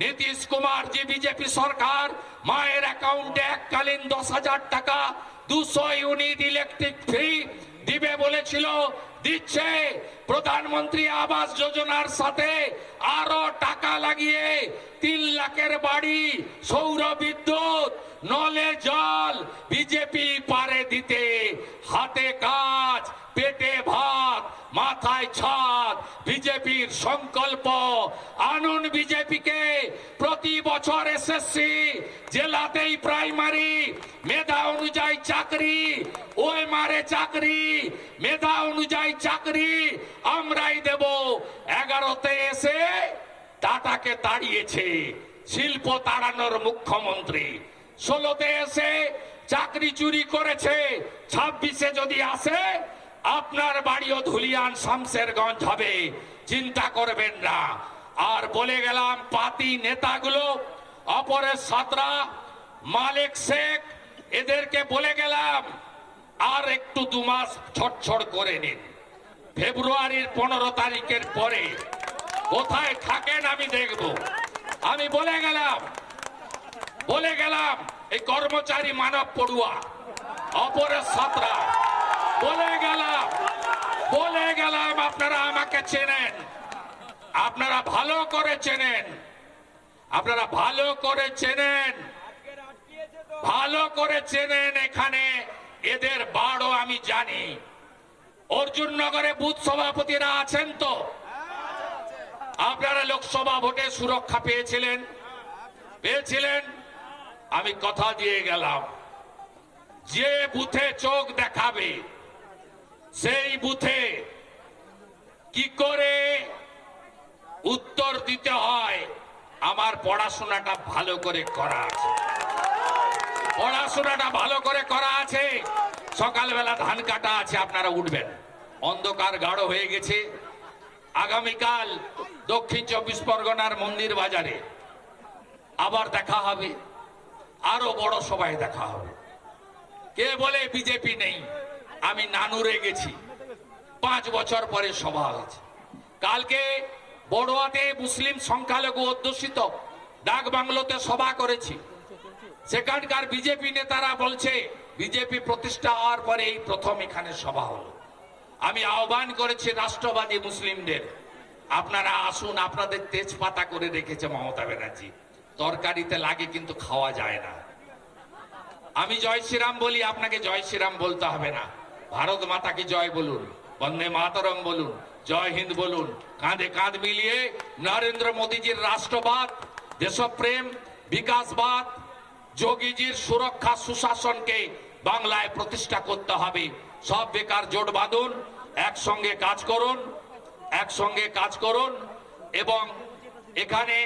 নীতিশ কুমার যে বিজেপি সরকার, মায়ের অ্যাকাউন্টে এককালীন দশ হাজার টাকা, দুশো ইউনিট ইলেকট্রিক ফ্রি দিবে বলেছিল, দিচ্ছে। প্রধানমন্ত্রী আবাস যোজনার সাথে আরও টাকা লাগিয়ে তিন লাখের বাড়ি, সৌর বিদ্যুৎ, নলে জল বিজেপি পারে দিতে। হাতে কাজ, পেটে ভাত, মাথায় ছাদ। বিজেপির সংকল্প। আনুন বিজেপিকে প্রতি বছর এসএসসি জেলাতেই প্রাইমারি, মেধা অনুযায়ী চাকরি ওই মারে চাকরি, মেধা অনুযায়ী চাকরি আমরাই দেব। এগারোতে এসে টাটাকে তাড়িয়েছে শিল্প তাড়ানোর মুখ্যমন্ত্রী। ষোলোতে এসে চাকরি চুরি করেছে, ছাব্বিশে যদি আসে আপনার বাড়িও ধুলিয়ান শামসেরগঞ্জ হবে। চিন্তা করবেন না। আর বলে গেলাম, পাতি নেতাগুলো, অপরের সাতরা, মালিক শেখ, এদেরকে বলে গেলাম, আর একটু দু মাস ছটছড় করে নিন। ফেব্রুয়ারির পনেরো তারিখের পরে কোথায় থাকেন আমি দেখব। আমি বলে গেলাম বলে গেলাম, এই কর্মচারী মানব পড়ুয়া, অপরের সাতরা বলে গেলাম বলে গেলাম, আপনারা আমাকে চেনেন। আপনারা ভালো করে চেনেন। আপনারা ভালো করে চেনেন। ভালো করে চেনেন এখানে। এদের বাড়ও আমি জানি। অর্জুন নগরে বুথ সভাপতিরা আছেন তো? আপনারা লোকসভা ভোটে সুরক্ষা পেয়েছিলেন? পেয়েছিলেন? আমি কথা দিয়ে গেলাম। যে বুথে চোখ দেখাবে সেই বুথে কি করে উত্তর দিতে হয়? আমার পড়াশোনাটা ভালো করে করা আছে। পড়াশোনাটা ভালো করে করা আছে। সকালবেলা ধান কাটা আছে, আপনারা উঠবেন। অন্ধকার গাঢ় হয়ে গেছে। আগামীকাল দক্ষিণ চব্বিশ পরগনার মন্দির বাজারে আবার দেখা হবে। আরও বড় সবাই দেখা হবে। কে বলে বিজেপি নেই? আমি নানুরে গেছি। পাঁচ বছর পরে সভা হয়েছে। কালকে বড়োয়াতে মুসলিম সংখ্যালঘু অধ্যুষিত ডাক বাংলোতে সভা করেছি। সেখানকার বিজেপি নেতারা বলছে, বিজেপি প্রতিষ্ঠা হওয়ার পরে এই প্রথম এখানে সভা হলো। আমি আহ্বান করেছি রাষ্ট্রবাদী মুসলিমদের, আপনারা আসুন, আপনাদের তেজপাতা করে রেখেছে মমতা ব্যানার্জি। তরকারিতে লাগে কিন্তু খাওয়া যায় না। আমি জয় শ্রীরাম বলি, আপনাকে জয় শ্রীরাম বলতে হবে না। ভারত মাতাকে জয় বলুন? বন্দে মাতরম বলুন, জয় হিন্দ বলুন। কাঁধে কাঁধ মিলিয়ে নরেন্দ্র মোদীজির রাষ্ট্রবাদ, দেশপ্রেম, বিকাশবাদ, যোগীজির সুরক্ষা সুশাসনকে বাংলায় প্রতিষ্ঠা করতে হবে। সব বেকার জোট বাঁধুন, একসঙ্গে কাজ করুন, একসঙ্গে কাজ করুন এবং এখানে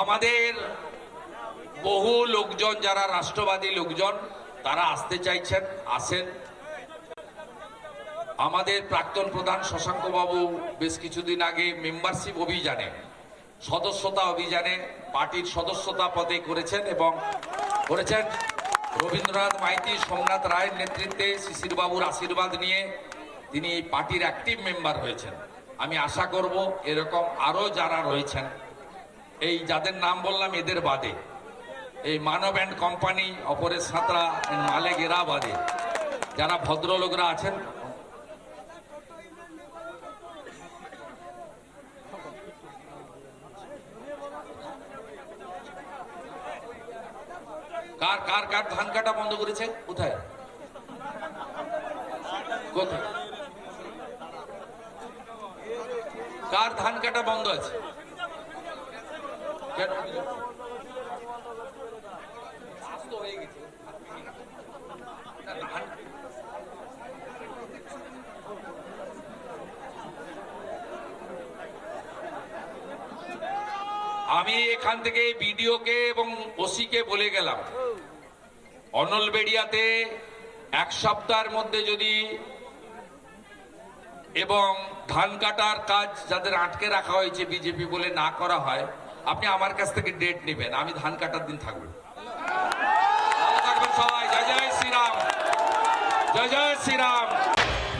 আমাদের বহু লোকজন, যারা রাষ্ট্রবাদী লোকজন, তারা আসতে চাইছেন, আসেন। আমাদের প্রাক্তন প্রধান শশাঙ্ক বাবু বেশ কিছুদিন আগে মেম্বারশিপ অভিযানে, সদস্যতা অভিযানে, পার্টির সদস্যতা পদে করেছেন এবং করেছেন। রবীন্দ্রনাথ মাইতি, সোমনাথ রায়ের নেতৃত্বে শিশিরবাবুর আশীর্বাদ নিয়ে তিনি এই পার্টির অ্যাক্টিভ মেম্বার হয়েছেন। আমি আশা করব এরকম আরও যারা রয়েছেন, এই যাদের নাম বললাম এদের বাদে, এই মানব অ্যান্ড কোম্পানি অপরের সাঁতরা মালেক এরা বাদে, যারা ভদ্রলোকরা আছেন কার কার কার ধান কাটা বন্ধ করেছে? কোথায়? কোথায়? কার ধান কাটা বন্ধ আছে? কেন? আমি এখান থেকে বিডিওকে এবং ওসিকে বলে গেলাম। অনল বেড়িয়াতে এক সপ্তাহের মধ্যে যদি এবং ধান কাটার কাজ যাদের আটকে রাখা হয়েছে বিজেপি বলে না করা হয়, আপনি আমার কাছ থেকে ডেট নেবেন। আমি ধান কাটার দিন থাকব। সবাই। জয় জয় শ্রীরাম। জয় জয় শ্রীরাম।